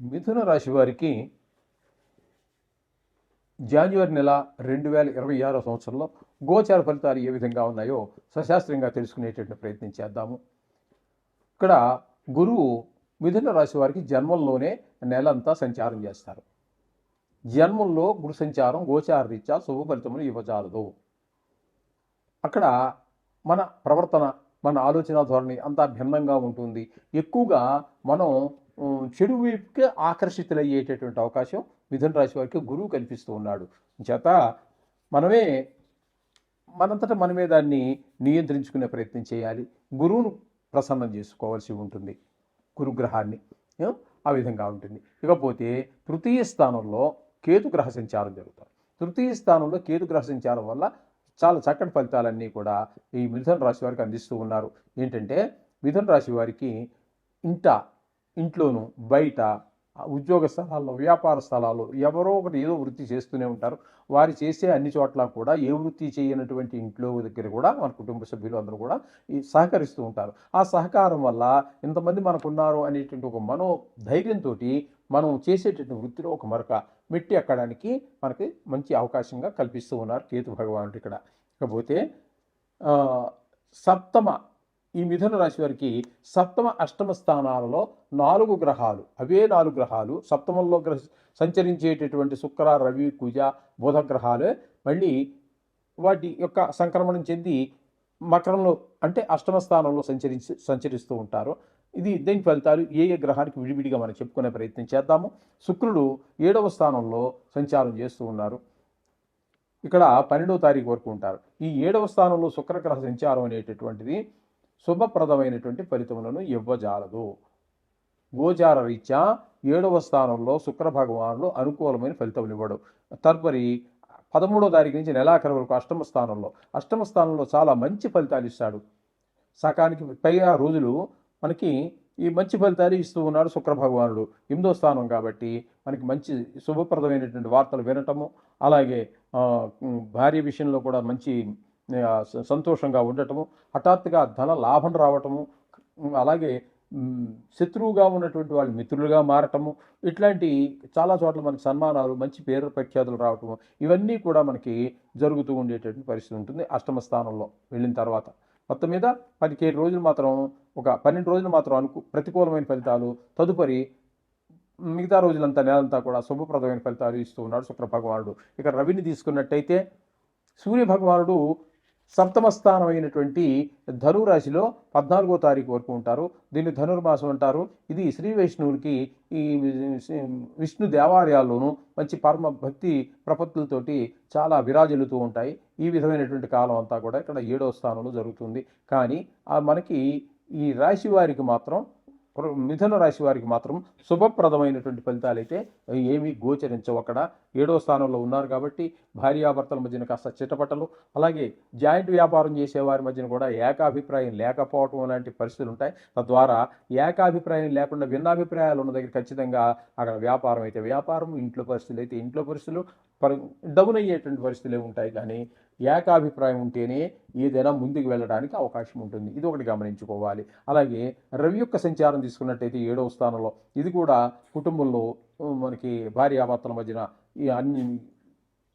మిథున రాశి వారికి జాన్యువరి నెల రెండు వేల ఇరవై ఆరో సంవత్సరంలో గోచార ఫలితాలు ఏ విధంగా ఉన్నాయో సశాస్త్రంగా తెలుసుకునేటటువంటి ప్రయత్నం చేద్దాము. ఇక్కడ గురువు మిథున రాశి వారికి జన్మంలోనే నెలంతా సంచారం చేస్తారు. జన్మంలో గురు సంచారం గోచార రీత్యా శుభ ఫలితములు ఇవ్వజాలదు. అక్కడ మన ప్రవర్తన మన ఆలోచన ధోరణి అంతా భిన్నంగా ఉంటుంది. ఎక్కువగా మనం చెడు వైపుకి ఆకర్షితులయ్యేటటువంటి అవకాశం మిథున రాశి వారికి గురువు కల్పిస్తూ ఉన్నాడు. చేత మనమే మనంతట మనమే దాన్ని నియంత్రించుకునే ప్రయత్నం చేయాలి. గురువును ప్రసన్నం చేసుకోవాల్సి ఉంటుంది. గురుగ్రహాన్ని ఆ విధంగా ఉంటుంది. ఇకపోతే తృతీయ స్థానంలో కేతు గ్రహ సంచారం జరుగుతుంది తృతీయ స్థానంలో కేతు గ్రహ సంచారం వల్ల చాలా చక్కటి ఫలితాలన్నీ కూడా ఈ మిథున రాశి వారికి అందిస్తూ ఉన్నారు. ఏంటంటే మిథున రాశి వారికి ఇంట ఇంట్లోనూ బయట ఉద్యోగ స్థలాల్లో వ్యాపార స్థలాల్లో ఎవరో ఒకటి ఏదో వృత్తి చేస్తూనే ఉంటారు. వారు చేసే అన్ని చోట్ల కూడా ఏ వృత్తి చేయనటువంటి ఇంట్లో దగ్గర కూడా మన కుటుంబ సభ్యులు అందరూ కూడా ఈ సహకరిస్తూ ఉంటారు. ఆ సహకారం వల్ల ఇంతమంది మనకున్నారు అనేటువంటి ఒక మనో ధైర్యంతో మనం చేసేటటువంటి వృత్తిలో ఒక మరొక మెట్టి ఎక్కడానికి మనకి మంచి అవకాశంగా కల్పిస్తూ ఉన్నారు కేతు భగవానుడు ఇక్కడ. ఇకపోతే సప్తమ ఈ మిథున రాశి వారికి సప్తమ అష్టమ స్థానాలలో నాలుగు గ్రహాలు అవే నాలుగు గ్రహాలు సప్తమంలో గ్రహ సంచరించేటటువంటి శుక్ర రవి కుజ బుధ గ్రహాలే మళ్ళీ వాటి యొక్క సంక్రమణం చెంది మకరంలో అంటే అష్టమ స్థానంలో సంచరించి సంచరిస్తూ ఉంటారు. ఇది దీని ఫలితాలు ఏ ఏ గ్రహానికి విడివిడిగా మనం చెప్పుకునే ప్రయత్నం చేద్దాము. శుక్రుడు ఏడవ స్థానంలో సంచారం చేస్తూ ఉన్నారు. ఇక్కడ పన్నెండవ తారీఖు వరకు ఉంటారు. ఈ ఏడవ స్థానంలో శుక్రగ్రహ సంచారం అనేటటువంటిది శుభప్రదమైనటువంటి ఫలితములను ఇవ్వజాలదు. గోచార రీత్యా ఏడవ స్థానంలో శుక్ర భగవానుడు అనుకూలమైన ఫలితములు ఇవ్వడు. తదుపరి పదమూడో తారీఖు నుంచి నెలాఖరు వరకు అష్టమ స్థానంలో అష్టమ స్థానంలో చాలా మంచి ఫలితాలు ఇస్తాడు. సకానికి పైగా రోజులు మనకి ఈ మంచి ఫలితాలు ఇస్తూ ఉన్నాడు శుక్ర భగవానుడు ఎనిమిదో స్థానం కాబట్టి మనకి మంచి శుభప్రదమైనటువంటి వార్తలు వినటము అలాగే భార్య విషయంలో కూడా మంచి సంతోషంగా ఉండటము హఠాత్తుగా ధన లాభం రావటము అలాగే శత్రువుగా ఉన్నటువంటి వాళ్ళు మిత్రులుగా మారటము ఇట్లాంటి చాలా చోట్ల మనకి సన్మానాలు మంచి పేరు ప్రఖ్యాతులు రావటము ఇవన్నీ కూడా మనకి జరుగుతూ ఉండేటటువంటి పరిస్థితి ఉంటుంది అష్టమ స్థానంలో వెళ్ళిన తర్వాత. మొత్తం మీద పదిహేడు రోజులు మాత్రం ఒక పన్నెండు రోజులు మాత్రం అనుకు ప్రతికూలమైన ఫలితాలు తదుపరి మిగతా రోజులంతా నెలంతా కూడా శుభప్రదమైన ఫలితాలు ఇస్తూ ఉన్నాడు శుక్ర భగవానుడు ఇక రవిని తీసుకున్నట్టయితే సూర్య భగవానుడు సప్తమ స్థానం అయినటువంటి ధనురాశిలో పద్నాలుగో తారీఖు వరకు ఉంటారు. దీన్ని ధనుర్మాసం అంటారు. ఇది శ్రీ వైష్ణవుడికి ఈ విష్ణు దేవాలయాల్లోనూ మంచి పరమ భక్తి ప్రపత్తులతోటి చాలా విరాజిల్లుతూ ఉంటాయి. ఈ విధమైనటువంటి కాలం అంతా కూడా ఇక్కడ ఏడో స్థానంలో జరుగుతుంది. కానీ మనకి ఈ రాశి వారికి మాత్రం మిథున రాశి వారికి మాత్రం శుభప్రదమైనటువంటి ఫలితాలు అయితే ఏమీ గోచరించవు అక్కడ. ఏడో స్థానంలో ఉన్నారు కాబట్టి భార్యాభర్తల మధ్యన కాస్త చిటపటలు అలాగే జాయింట్ వ్యాపారం చేసే వారి మధ్యన కూడా ఏకాభిప్రాయం లేకపోవటం లాంటి పరిస్థితులు ఉంటాయి. తద్వారా ఏకాభిప్రాయం లేకుండా భిన్నాభిప్రాయాలు ఉన్న దగ్గర ఖచ్చితంగా అక్కడ వ్యాపారం అయితే వ్యాపారం ఇంట్లో పరిస్థితులు అయితే ఇంట్లో పరిస్థితులు పరి డౌన్ అయ్యేటువంటి పరిస్థితులే ఉంటాయి. కానీ ఏకాభిప్రాయం ఉంటేనే ఏదైనా ముందుకు వెళ్ళడానికి అవకాశం ఉంటుంది. ఇది ఒకటి గమనించుకోవాలి. అలాగే రవి యొక్క సంచారం తీసుకున్నట్టయితే ఏడవ స్థానంలో ఇది కూడా కుటుంబంలో మనకి భార్యాభర్తల మధ్యన ఈ అన్ని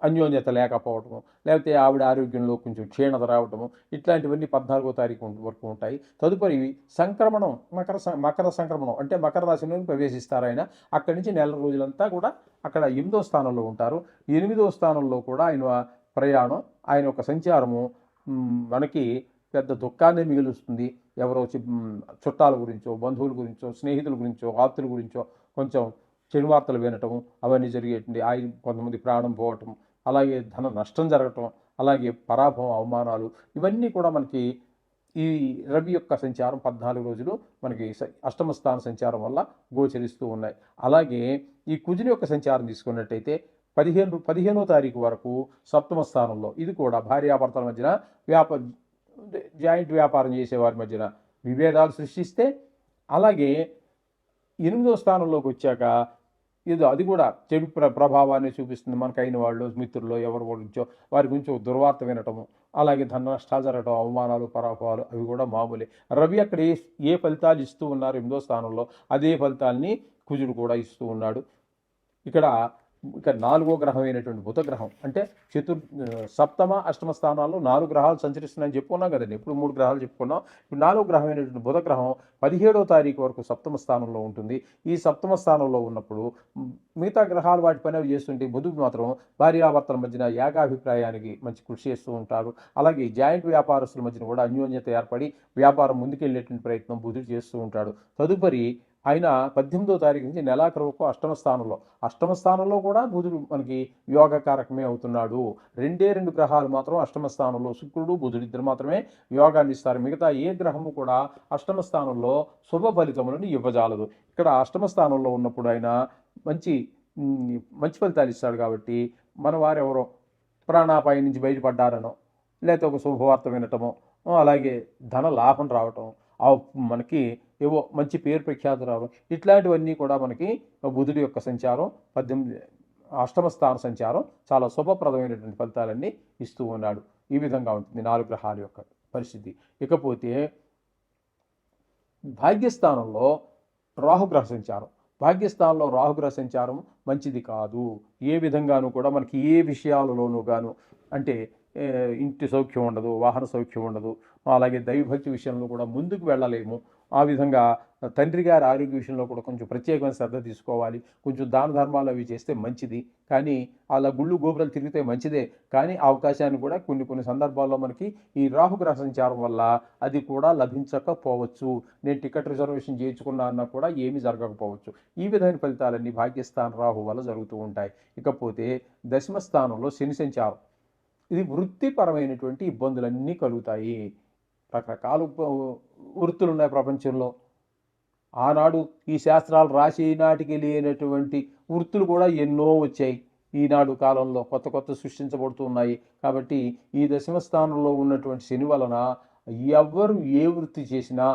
అన్యోన్యత లేకపోవటము లేకపోతే ఆవిడ ఆరోగ్యంలో కొంచెం క్షీణత రావటము ఇట్లాంటివన్నీ పద్నాలుగో తారీఖు వరకు ఉంటాయి. తదుపరి సంక్రమణం మకర సం- మకర సంక్రమణం అంటే మకర రాశిలో ప్రవేశిస్తారు ఆయన. అక్కడి నుంచి నెల రోజులంతా కూడా అక్కడ ఎనిమిదో స్థానంలో ఉంటారు. ఎనిమిదో స్థానంలో కూడా ఆయన ప్రయాణం ఆయన యొక్క సంచారము మనకి పెద్ద దుఃఖాన్ని మిగులుస్తుంది. ఎవరో చుట్టాల గురించో బంధువుల గురించో స్నేహితుల గురించో ఆప్తుల గురించో కొంచెం చెడు వార్తలు వినటం అవన్నీ జరిగేటువంటి ఆయన కొంతమంది ప్రాణం పోవటం అలాగే ధన నష్టం జరగటం అలాగే పరాభవం అవమానాలు ఇవన్నీ కూడా మనకి ఈ రవి యొక్క సంచారం పద్నాలుగు రోజులు మనకి అష్టమ స్థాన సంచారం వల్ల గోచరిస్తూ ఉన్నాయి. అలాగే ఈ కుజుని యొక్క సంచారం తీసుకున్నట్టయితే పదిహేను పదిహేనో తారీఖు వరకు సప్తమ స్థానంలో. ఇది కూడా భార్యాభర్తల మధ్యన వ్యాప జాయింట్ వ్యాపారం చేసే వారి మధ్యన విభేదాలు సృష్టిస్తే అలాగే ఎనిమిదో స్థానంలోకి వచ్చాక ఏదో అది కూడా చెడు ప్ర ప్రభావాన్ని చూపిస్తుంది మనకైన వాళ్ళు మిత్రులు ఎవరి గురించో వారి గురించి దుర్వార్త వినటము అలాగే ధన నష్టాలు జరగటం అవమానాలు పరాభవాలు అవి కూడా మామూలే. రవి అక్కడ ఏ ఏ ఫలితాలు ఇస్తూ ఉన్నారు ఎనిమిదో స్థానంలో అదే ఫలితాల్ని కుజుడు కూడా ఇస్తూ ఉన్నాడు. ఇక్కడ ఇక నాలుగో గ్రహం అయినటువంటి బుధ గ్రహం. అంటే చతుర్ సప్తమ అష్టమ స్థానాల్లో నాలుగు గ్రహాలు సంచరిస్తున్నాయని చెప్పుకున్నాం కదండి. ఇప్పుడు మూడు గ్రహాలు చెప్పుకున్నాం. ఇప్పుడు నాలుగో గ్రహం అయినటువంటి బుధ గ్రహం పదిహేడో తారీఖు వరకు సప్తమ స్థానంలో ఉంటుంది. ఈ సప్తమ స్థానంలో ఉన్నప్పుడు మిగతా గ్రహాలు వాటి పని అవి చేస్తుంటే బుధుడు మాత్రం భార్యాభర్తల మధ్యన ఏకాభిప్రాయానికి మంచి కృషి చేస్తూ ఉంటాడు. అలాగే జాయింట్ వ్యాపారస్తుల మధ్యన కూడా అన్యోన్యత ఏర్పడి వ్యాపారం ముందుకెళ్ళేటువంటి ప్రయత్నం బుధుడు చేస్తూ ఉంటాడు. తదుపరి ఆయన పద్దెనిమిదో తారీఖు నుంచి నెలాఖరు వరకు అష్టమ స్థానంలో. అష్టమ స్థానంలో కూడా బుధుడు మనకి యోగకారకమే అవుతున్నాడు. రెండే రెండు గ్రహాలు మాత్రం అష్టమ స్థానంలో శుక్రుడు బుధుడు ఇద్దరు మాత్రమే యోగాన్ని ఇస్తారు. మిగతా ఏ గ్రహము కూడా అష్టమ స్థానంలో శుభ ఫలితములను ఇవ్వజాలదు. ఇక్కడ అష్టమ స్థానంలో ఉన్నప్పుడు ఆయన మంచి మంచి ఫలితాలు ఇస్తాడు కాబట్టి మన వారెవరో ప్రాణాపాయం నుంచి బయటపడ్డారనో లేకపోతే ఒక శుభవార్త వినటమో అలాగే ధన లాభం రావటం ఆ మనకి ఏవో మంచి పేరు ప్రఖ్యాతి రావడం ఇట్లాంటివన్నీ కూడా మనకి బుధుడి యొక్క సంచారం పద్దెనిమిది అష్టమ స్థాన సంచారం చాలా శుభప్రదమైనటువంటి ఫలితాలన్నీ ఇస్తూ ఉన్నాడు. ఈ విధంగా ఉంటుంది నాలుగు గ్రహాల యొక్క పరిస్థితి. ఇకపోతే భాగ్యస్థానంలో రాహుగ్రహ సంచారం. భాగ్యస్థానంలో రాహుగ్రహ సంచారం మంచిది కాదు. ఏ విధంగానూ కూడా మనకి ఏ విషయాలలోనూ గాను అంటే ఇంటి సౌఖ్యం ఉండదు వాహన సౌఖ్యం ఉండదు. అలాగే దైవభక్తి విషయంలో కూడా ముందుకు వెళ్ళలేము. ఆ విధంగా తండ్రి గారి ఆరోగ్య విషయంలో కూడా కొంచెం ప్రత్యేకమైన శ్రద్ధ తీసుకోవాలి. కొంచెం దాన ధర్మాలు అవి చేస్తే మంచిది. కానీ అలా గుళ్ళు గోపురాలు తిరిగితే మంచిదే. కానీ అవకాశాన్ని కూడా కొన్ని కొన్ని సందర్భాల్లో మనకి ఈ రాహుగ్రహ సంచారం వల్ల అది కూడా లభించకపోవచ్చు. నేను టికెట్ రిజర్వేషన్ చేయించుకున్నా అన్నా కూడా ఏమీ జరగకపోవచ్చు. ఈ విధమైన ఫలితాలన్నీ భాగ్యస్థాన రాహు వల్ల జరుగుతూ ఉంటాయి. ఇకపోతే దశమ స్థానంలో శని సంచారం. ఇది వృత్తిపరమైనటువంటి ఇబ్బందులన్నీ కలుగుతాయి. రకరకాల వృత్తులు ఉన్నాయి ప్రపంచంలో. ఆనాడు ఈ శాస్త్రాలు రాసే నాటికి లేనటువంటి వృత్తులు కూడా ఎన్నో వచ్చాయి. ఈనాడు కాలంలో కొత్త కొత్త సృష్టించబడుతున్నాయి. కాబట్టి ఈ దశమ స్థానంలో ఉన్నటువంటి శని వలన ఎవ్వరు ఏ వృత్తి చేసినా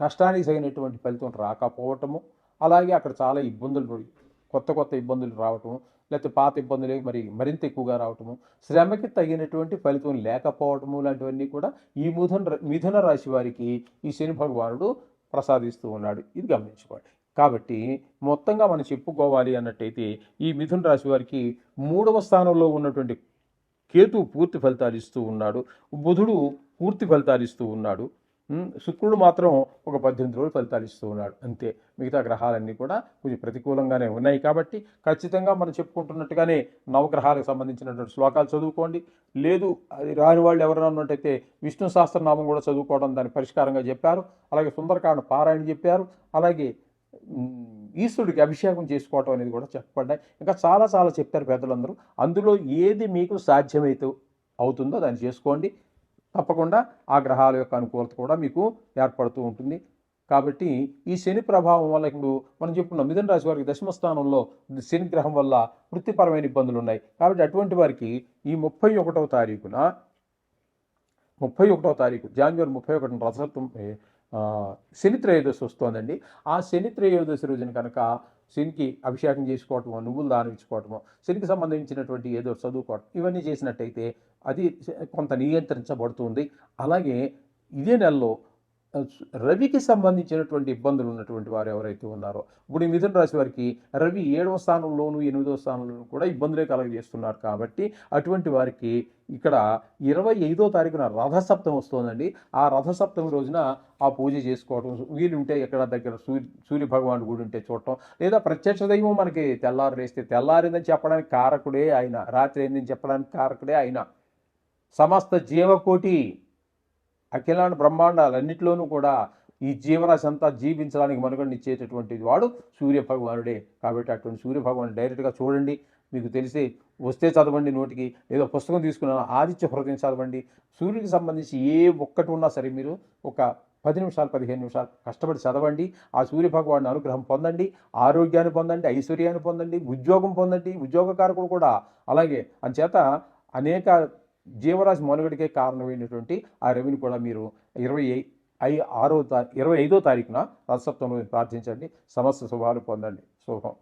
కష్టానికి తగినటువంటి ఫలితం రాకపోవటము అలాగే అక్కడ చాలా ఇబ్బందులు కొత్త కొత్త ఇబ్బందులు రావటము లేకపోతే పాత ఇబ్బందులు మరి మరింత ఎక్కువగా రావటము శ్రమకి తగినటువంటి ఫలితం లేకపోవటము లాంటివన్నీ కూడా ఈ మిథున మిథున రాశి వారికి ఈ శని భగవానుడు ప్రసాదిస్తూ ఉన్నాడు. ఇది గమనించుకోండి. కాబట్టి మొత్తంగా మనం చెప్పుకోవాలి అన్నట్టయితే ఈ మిథున రాశి వారికి మూడవ స్థానంలో ఉన్నటువంటి కేతు పూర్తి ఫలితాలు ఇస్తూ ఉన్నాడు. బుధుడు పూర్తి ఫలితాలు ఇస్తూ ఉన్నాడు. శుక్రుడు మాత్రం ఒక పద్దెనిమిది రోజులు ఫలితాలు ఇస్తూ ఉన్నాడు. అంతే. మిగతా గ్రహాలన్నీ కూడా కొంచెం ప్రతికూలంగానే ఉన్నాయి కాబట్టి ఖచ్చితంగా మనం చెప్పుకుంటున్నట్టుగానే నవగ్రహాలకు సంబంధించినటువంటి శ్లోకాలు చదువుకోండి. లేదు అది రాని వాళ్ళు ఎవరైనా ఉన్నట్టయితే విష్ణు సహస్రనామం కూడా చదువుకోవడం దాని పరిష్కారంగా చెప్పారు. అలాగే సుందరకాండ పారాయణ చెప్పారు. అలాగే ఈశ్వరుడికి అభిషేకం చేసుకోవటం అనేది కూడా చెప్పబడ్డాయి. ఇంకా చాలా చాలా చెప్పారు పెద్దలందరూ. అందులో ఏది మీకు సాధ్యమైతే అవుతుందో దాన్ని చేసుకోండి. తప్పకుండా ఆ గ్రహాల యొక్క అనుకూలత కూడా మీకు ఏర్పడుతూ ఉంటుంది. కాబట్టి ఈ శని ప్రభావం వల్ల ఇప్పుడు మనం చెప్పుకున్నాం మిథున రాశి వారికి దశమ స్థానంలో శని గ్రహం వల్ల వృత్తిపరమైన ఇబ్బందులు ఉన్నాయి. కాబట్టి అటువంటి వారికి ఈ ముప్పై ఒకటవ తారీఖున ముప్పై ఒకటవ తారీఖు జనవరి ముప్పై ఒకటిన రథసప్తం శని త్రయోదశి వస్తోందండి. ఆ శని త్రయోదశి రోజున కనుక శనికి అభిషేకం చేసుకోవటమో నువ్వులు దానం శనికి సంబంధించినటువంటి ఏదో చదువుకోవటం ఇవన్నీ చేసినట్టయితే అది కొంత నియంత్రించబడుతుంది. అలాగే ఇదే నెలలో రవికి సంబంధించినటువంటి ఇబ్బందులు ఉన్నటువంటి వారు ఎవరైతే ఉన్నారో ఇప్పుడు ఈ మిథున రాశి వారికి రవి ఏడవ స్థానంలోను ఎనిమిదవ స్థానంలోనూ కూడా ఇబ్బందులే కలగజేస్తున్నారు కాబట్టి అటువంటి వారికి ఇక్కడ ఇరవై ఐదో తారీఖున రథసప్తం వస్తుందండి. ఆ రథసప్తమి రోజున ఆ పూజ చేసుకోవడం వీలుంటే ఎక్కడ దగ్గర సూర్య సూర్య భగవానుడు గుడి ఉంటే చూడటం లేదా ప్రత్యక్ష దైవం మనకి తెల్లారు లేస్తే తెల్లారిందని చెప్పడానికి కారకుడే ఆయన రాత్రి అయిందని చెప్పడానికి కారకుడే ఆయన సమస్త జీవకోటి అఖిలాండ బ్రహ్మాండాలన్నింటిలోనూ కూడా ఈ జీవరాశి అంతా జీవించడానికి మనుగడనిచ్చేటటువంటిది వాడు సూర్య భగవానుడే కాబట్టి అటువంటి సూర్యభగవాను డైరెక్ట్గా చూడండి. మీకు తెలిసి వస్తే చదవండి నోటికి ఏదో పుస్తకం తీసుకున్న ఆదిత్య హృదయం చదవండి. సూర్యుడికి సంబంధించి ఏ ఒక్కటి ఉన్నా సరే మీరు ఒక పది నిమిషాలు పదిహేను నిమిషాలు కష్టపడి చదవండి. ఆ సూర్యభగవాడిని అనుగ్రహం పొందండి. ఆరోగ్యాన్ని పొందండి. ఐశ్వర్యాన్ని పొందండి. ఉద్యోగం పొందండి. ఉద్యోగకారకుడు కూడా. అలాగే అంచేత అనేక జీవరాశి మనుగడికే కారణమైనటువంటి ఆ రవిని కూడా మీరు ఇరవై ఐ ఆరో తా ఇరవై ఐదో తారీఖున రథసప్తమిని ప్రార్థించండి. సమస్త శుభాలు పొందండి. శుభం.